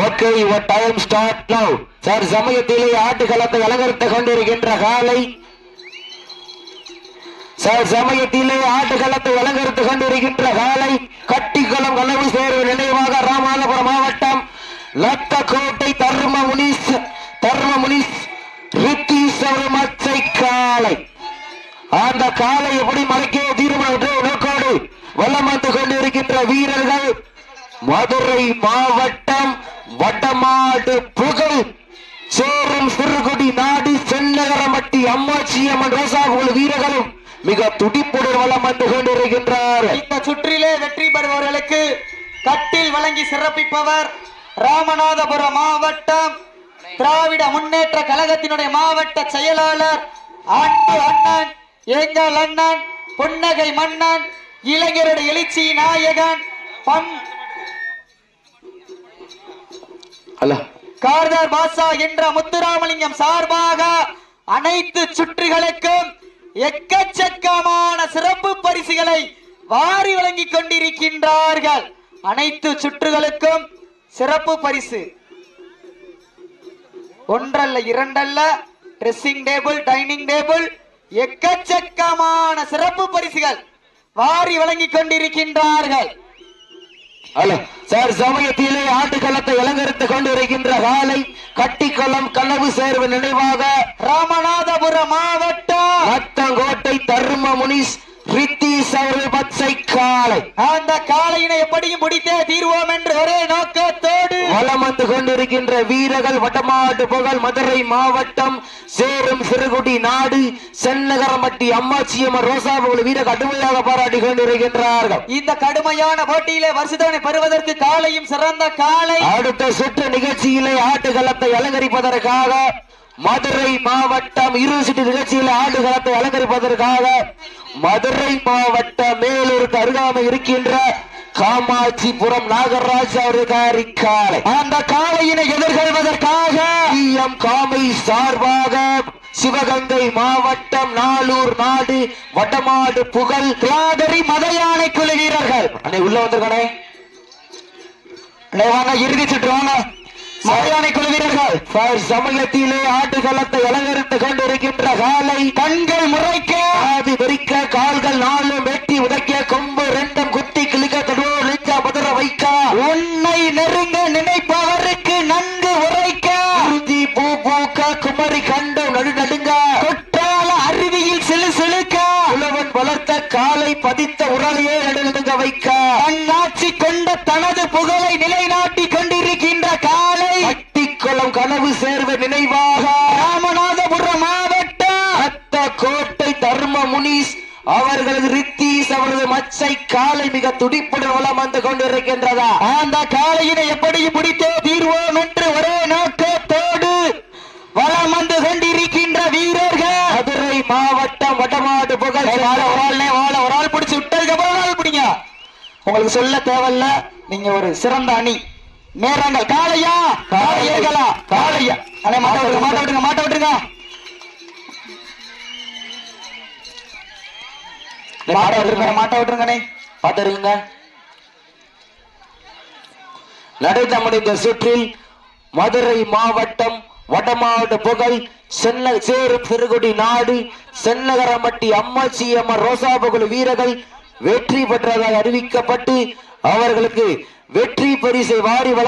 Okay your time start now sir சமயத்திலே ஆட்டுக்களத்தை அலங்கரித்துக் கொண்டிருக்கின்ற காலை. சார் சமயத்திலே ஆட்டுக்களத்தை அலங்கரித்துக் கொண்டிருக்கின்ற காலை. கட்டிக்குளம் கலவு சேர்வு நினைவாக ராமநாதபுரம் மாவட்டம் லத்தக்கோட்டை தர்ம முனிஸ் தர்ம முனிஸ் ரித்தீஸ்வர மச்சை காலை. அந்த காலை எப்படி மறைக்க தீர்மானம் நோக்கோடு வல்லம் வந்து கொண்டிருக்கின்ற வீரர்கள் மதுரை மாவட்டம் வடமாடு புகழ். சேரும் சிறுகுடி நாடு சென்னகரமட்டி அம்மாச்சியம்மன் ரோசாகுல வீரர்களும் மிக துடிப்புடன் வளம் வந்து கொண்டிருக்கின்றார் இந்த சுற்றிலே வெற்றி பெறுபவர்களுக்கு கட்டில் வழங்கி சிறப்பிப்பவர் ராமநாதபுரம் மாவட்டம். திராவிட முன்னேற்ற கழகத்தினுடைய மாவட்ட செயலாளர் அன்பு அண்ணன் எங்கள் அண்ணன் பொன்னகை மன்னன் இளைஞருடைய எழுச்சி நாயகன் பன் கார்தார் பாஷா என்ற முத்துராமலிங்கம் சார்பாக அனைத்து சுற்றுகளுக்கும் எக்கச்சக்கமான சிறப்பு பரிசுகளை வாரி வழங்கிக் கொண்டிருக்கின்றார்கள். அனைத்து சுற்றுகளுக்கும் சிறப்பு பரிசு. ஒன்றல்ல இரண்டல்ல ட்ரெஸ்ஸிங் டேபிள் டைனிங் டேபிள் எக்கச்சக்கமான சிறப்பு பரிசுகள் வாரி வழங்கிக் கொண்டிருக்கின்றார்கள். சார் சமயத்திலே ஆட்டுக்களத்தை கொண்டிருக்கின்ற காலை கட்டிக்குளம் கனவு சேர்வு நினைவாக ராமநாதபுரம் மாவட்டம் ரத்தங்கோட்டை தர்ம முனிஸ் ரித்தீஸ் அவர்கள் பச்சை காலை அந்த காளையினை எப்படியும் முடித்தே தீர்வோம் என்று ஒரே நோக்கத்தோடு வலம் வந்து கொண்டிருக்கின்ற வீரர்கள் வடமாடு புகழ் மதுரை மாவட்டம் சேரும் சிறுகுடி நாடு சென்னகரமட்டி அம்மாச்சியம்மன் ரோசாபுகள் வீர கடுமையாக பாராட்டி கொண்டிருக்கின்றார்கள். இந்த கடுமையான போட்டியிலே வருஷத்தவனை பெறுவதற்கு காளையும் சிறந்த காளை அடுத்த சுற்று நிகழ்ச்சியிலே ஆட்டுக்களத்தை அலங்கரிப்பதற்காக மதுரை மாவட்டம் இரு சுற்று நிகழ்ச்சியிலே ஆட்டுக்களத்தை அலங்கரிப்பதற்காக மதுரை மாவட்ட மேலூருக்கு அருகாமை இருக்கின்ற காமாட்சிபுரம் நாகராஜ் அவர்கள் காலை அந்த காலையினை எதிர்கொள்வதற்காக எம் காமை சார்பாக சிவகங்கை மாவட்டம் நாளூர் நாடு வடமாடு புகழ் திராதரி மதையானை குழு வீரர்கள். அன்னை உள்ள வந்திருக்கானே அண்ணே, வாங்க இறுதி சுற்று வாங்க. மலையானை குழு வீரர்கள். சார், சமயத்திலே ஆட்டுக்களத்தை அலங்கரித்துக் கொண்டிருக்கின்ற காலை கண்கள் முறைக்க காலை பதித்த உரலையே நடுநடுங்க வைக்க. தன்னாட்சி கொண்ட தனது புகழை நிலைநாட்டி கொண்டிருக்கின்ற காலை கட்டிக்குளம் கனவு சேர்வ நினைவாக. ராமநாதபுரம் மாவட்டம் அத்த கோட்டை தர்ம முனிஸ் அவர்களது ரித்தீஸ் அவரது மச்சை காலை மிக துடிப்புடன் வளம் வந்து கொண்டிருக்கின்றதா? அந்த காலையினை எப்படி பிடித்தே தீர்வோம் என்று ஒரே நோக்கத்தோடு வளம் வந்து கொண்டிருக்கின்ற வீரர்கள் மதுரை மாவட்டம் வடமாடு புகழ் வாழ ஒரு ஆள்னே வாழ ஒரு ஆள் பிடிச்சு விட்டதுக்கு அப்புறம் ஒரு ஆள் பிடிங்க. உங்களுக்கு சொல்ல தேவையில்ல நீங்க ஒரு சிறந்த அணி. நேரங்கள் காளையா காளையர்களா காளையா அண்ணே மாட்ட விட்டுருங்க மாட்ட விட்டுருங்க மாட்ட விட்டுருங்க. மாட்ட விட்டுருங்க மாட்ட விட்டுருங்கண்ணே பார்த்துருங்க நடந்த முடிந்த சுற்றில் மதுரை மாவட்டம் வடமாடு புகழ் சென்ன சேரு சிறுகுடி நாடு சென்னகரமட்டி அம்மாச்சி அம்மா ரோசா புகழ் வீரர்கள் வெற்றி பெற்றதாக அறிவிக்கப்பட்டு அவர்களுக்கு வெற்றி பரிசை வாரி வழங்க